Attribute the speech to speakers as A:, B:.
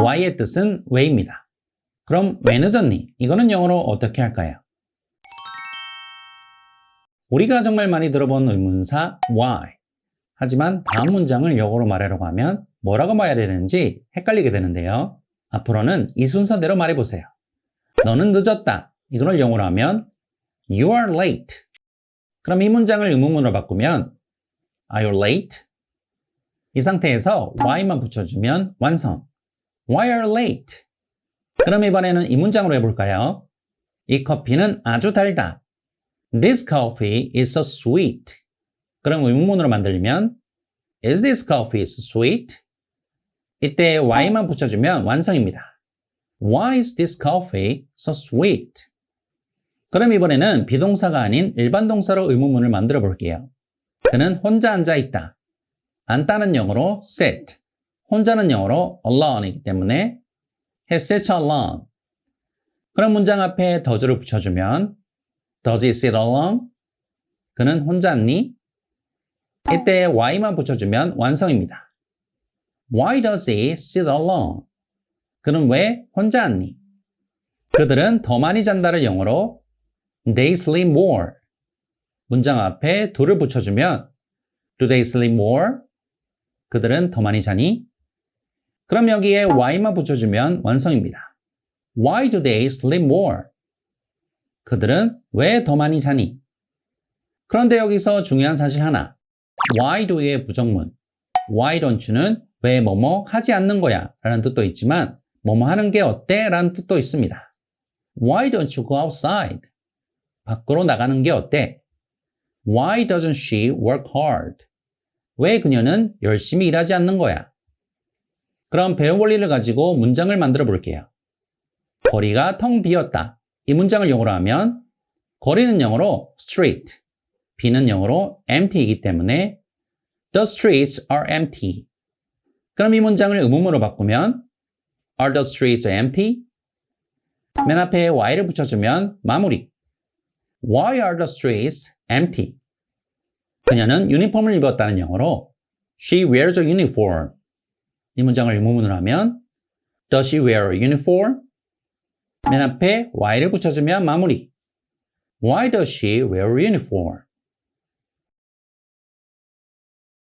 A: why의 뜻은 왜입니다. 그럼 왜 늦었니? 이거는 영어로 어떻게 할까요? 우리가 정말 많이 들어본 의문사 why. 하지만 다음 문장을 영어로 말하려고 하면 뭐라고 말해야 되는지 헷갈리게 되는데요. 앞으로는 이 순서대로 말해보세요. 너는 늦었다. 이걸 영어로 하면 You are late. 그럼 이 문장을 의문문으로 바꾸면 Are you late? 이 상태에서 why만 붙여주면 완성. Why are late? 그럼 이번에는 이 문장으로 해볼까요? 이 커피는 아주 달다. This coffee is so sweet. 그럼 의문문으로 만들면 Is this coffee so sweet? 이때 why만 붙여주면 완성입니다. Why is this coffee so sweet? 그럼 이번에는 비동사가 아닌 일반 동사로 의문문을 만들어 볼게요. 그는 혼자 앉아 있다. 앉다는 영어로 sit, 혼자는 영어로 alone이기 때문에 he sits alone. 그럼 문장 앞에 does를 붙여주면 does he sit alone? 그는 혼자 앉니? 이때 why만 붙여주면 완성입니다. Why does he sit alone? 그는 왜 혼자 앉니? 그들은 더 많이 잔다를 영어로 they sleep more. 문장 앞에 do를 붙여주면 do they sleep more? 그들은 더 많이 자니? 그럼 여기에 why만 붙여주면 완성입니다. Why do they sleep more? 그들은 왜 더 많이 자니? 그런데 여기서 중요한 사실 하나. Why do의 부정문. Why don't you는 왜 뭐뭐 하지 않는 거야 라는 뜻도 있지만 뭐뭐 하는 게 어때? 라는 뜻도 있습니다. Why don't you go outside? 밖으로 나가는 게 어때? Why doesn't she work hard? 왜 그녀는 열심히 일하지 않는 거야? 그럼 배운 원리를 가지고 문장을 만들어 볼게요. 거리가 텅 비었다. 이 문장을 영어로 하면 거리는 영어로 street, 비는 영어로 empty이기 때문에 The streets are empty. 그럼 이 문장을 의문문으로 바꾸면 Are the streets empty? 맨 앞에 why를 붙여주면 마무리. Why are the streets empty? 그녀는 유니폼을 입었다는 영어로 She wears a uniform. 이 문장을 의문문으로 하면 Does she wear a uniform? 맨 앞에 why를 붙여주면 마무리. Why does she wear a uniform?